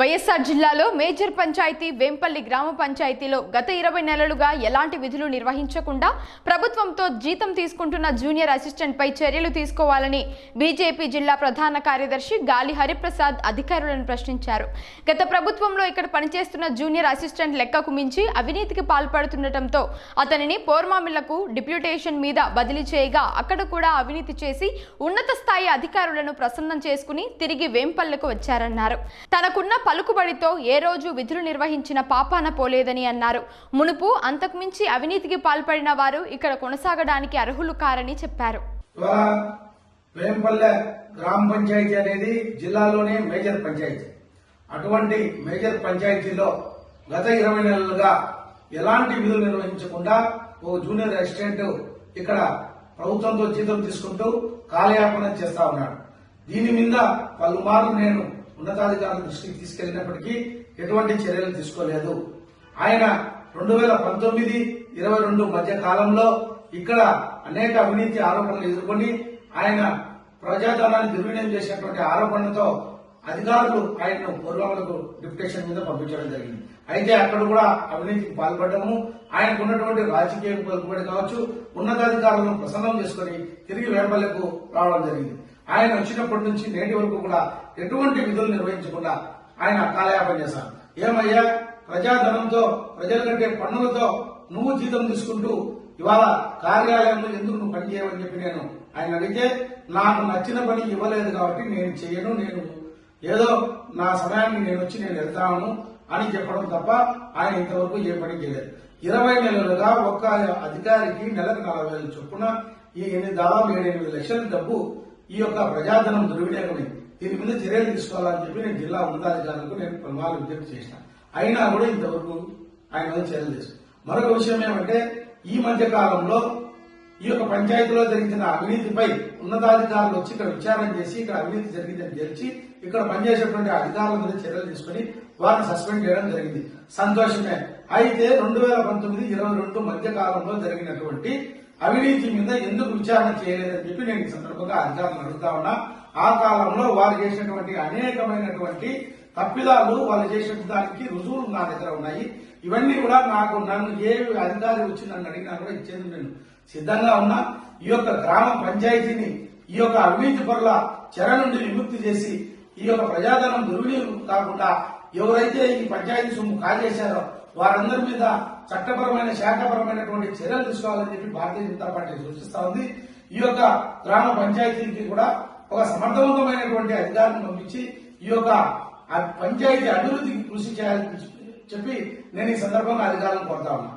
వైఎస్ఆర్ జిల్లాలో మేజర్ పంచాయతీ వేంపల్లి గ్రామ పంచాయతీలో గత ఇరవై నెలలుగా ఎలాంటి విధులు నిర్వహించకుండా ప్రభుత్వంతో జీతం తీసుకుంటున్న జూనియర్ అసిస్టెంట్పై చర్యలు తీసుకోవాలని బీజేపీ జిల్లా ప్రధాన కార్యదర్శి గాలి హరిప్రసాద్ అధికారులను ప్రశ్నించారు. గత ప్రభుత్వంలో ఇక్కడ పనిచేస్తున్న జూనియర్ అసిస్టెంట్ లెక్కకు మించి అవినీతికి పాల్పడుతుండటంతో అతనిని పోర్మామిళ్ళకు డిప్యూటేషన్ మీద బదిలీ చేయగా అక్కడ కూడా అవినీతి చేసి ఉన్నత స్థాయి అధికారులను ప్రసన్నం చేసుకుని తిరిగి వేంపల్లకు వచ్చారన్నారు. తనకున్న పలుకుబడితో ఏ రోజు విధులు నిర్వహించిన పాపాన పోలేదని అన్నారు. మునుపు అంతకుమించి అవినీతికి పాల్పడిన వారు ఇక్కడ కొనసాగడానికి అర్హులు కారని చెప్పారు. వేంపల్లె గ్రామ పంచాయతీ అనేది జిల్లాలోనే మేజర్ పంచాయతీ. అటువంటి మేజర్ పంచాయతీలో గత ఇరవై నెలలుగా ఎలాంటి విధులు నిర్వహించకుండా ఓ జూనియర్ అసిస్టెంట్ ఇక్కడ ప్రభుత్వంతో జీతం తీసుకుంటూ కాలయాపన చేస్తా ఉన్నాడు. దీని మీద పలుమార్లు నేను ఉన్నతాధికారుల దృష్టికి తీసుకెళ్ళినప్పటికీ ఎటువంటి చర్యలు తీసుకోలేదు. ఆయన రెండు వేల పంతొమ్మిది ఇరవై రెండు మధ్య కాలంలో ఇక్కడ అనేక అవినీతి ఆరోపణలు ఎదుర్కొని ఆయన ప్రజాధనాన్ని దుర్వినియోగం చేసినటువంటి ఆరోపణలతో అధికారులు ఆయనను పూర్వములకు డిప్యుటేషన్ మీద పంపించడం జరిగింది. అయితే అక్కడ కూడా అవినీతికి పాల్పడము ఆయనకు ఉన్నటువంటి రాజకీయ పలుకుబడి కావచ్చు ఉన్నతాధికారులను ప్రసన్నం చేసుకుని తిరిగి వేంపల్లకు రావడం జరిగింది. ఆయన వచ్చినప్పటి నుంచి నేటి వరకు కూడా ఎటువంటి విధులు నిర్వహించకుండా ఆయన కాలయాపం చేశారు. ఏమయ్యా? ప్రజాధనంతో ప్రజల కంటే పన్నులతో నువ్వు జీతం తీసుకుంటూ ఇవాళ కార్యాలయంలో ఎందుకు నువ్వు పని చేయవని చెప్పి నేను ఆయన అడిగితే నాకు నచ్చిన పని ఇవ్వలేదు కాబట్టి నేను చేయను నేను ఏదో నా సమయాన్ని నేను వచ్చి నేను వెళ్తాను అని చెప్పడం తప్ప ఆయన ఇంతవరకు ఏ పని చేయలేదు. ఇరవై నెలలుగా ఒక్క అధికారికి నెలకు నలభై వేల చొప్పున ఈ దాదాపు ఏడు ఎనిమిది లక్షల డబ్బు ఈ యొక్క ప్రజాధనం దుర్వినియోగమే. దీని మీద చర్యలు తీసుకోవాలని చెప్పి నేను జిల్లా ఉన్నతాధికారులకు నేను పలుమార్లు విజ్ఞప్తి చేసిన. అయినా కూడా ఇంతవరకు ఆయన మీద చర్యలు తీసుకు. మరొక విషయం ఏమంటే ఈ మధ్య కాలంలో ఈ యొక్క పంచాయతీలో జరిగిన అవినీతిపై ఉన్నతాధికారులు వచ్చి ఇక్కడ విచారణ చేసి ఇక్కడ అవినీతి జరిగిందని తెలిసి ఇక్కడ పనిచేసేటువంటి అధికారుల మీద చర్యలు తీసుకుని వారిని సస్పెండ్ చేయడం జరిగింది. సంతోషమే. అయితే రెండు వేల పంతొమ్మిది ఇరవై రెండు మధ్య కాలంలో జరిగినటువంటి అవినీతి మీద ఎందుకు విచారణ చేయలేదని చెప్పి నేను ఈ సందర్భంగా అధికారులను అడుగుతా ఉన్నా. ఆ కాలంలో వారు చేసినటువంటి అనేకమైనటువంటి తప్పిదాలు వాళ్ళు చేసిన దానికి రుజువులు నా దగ్గర ఉన్నాయి. ఇవన్నీ కూడా నాకు నన్ను ఏ అధికారి వచ్చి నన్ను అడిగినా కూడా ఇచ్చేందుకు నేను సిద్ధంగా ఉన్నా. ఈ యొక్క గ్రామ పంచాయతీని ఈ యొక్క అవినీతి పరుల చెర నుండి విముక్తి చేసి ఈ యొక్క ప్రజాధనం దుర్వినియోగం కాకుండా ఎవరైతే ఈ పంచాయతీ సొమ్ము కాజేశారో వారందరి మీద చట్టపరమైన శాఖపరమైనటువంటి చర్యలు తీసుకోవాలని చెప్పి భారతీయ జనతా పార్టీ సూచిస్తా ఉంది. ఈ యొక్క గ్రామ పంచాయతీకి కూడా ఒక సమర్థవంతమైనటువంటి అధికారిని పంపించి ఈ యొక్క పంచాయతీ అభివృద్ధికి కృషి చేయాలని చెప్పి నేను ఈ సందర్భంగా అధికారులను కోరుతా ఉన్నా.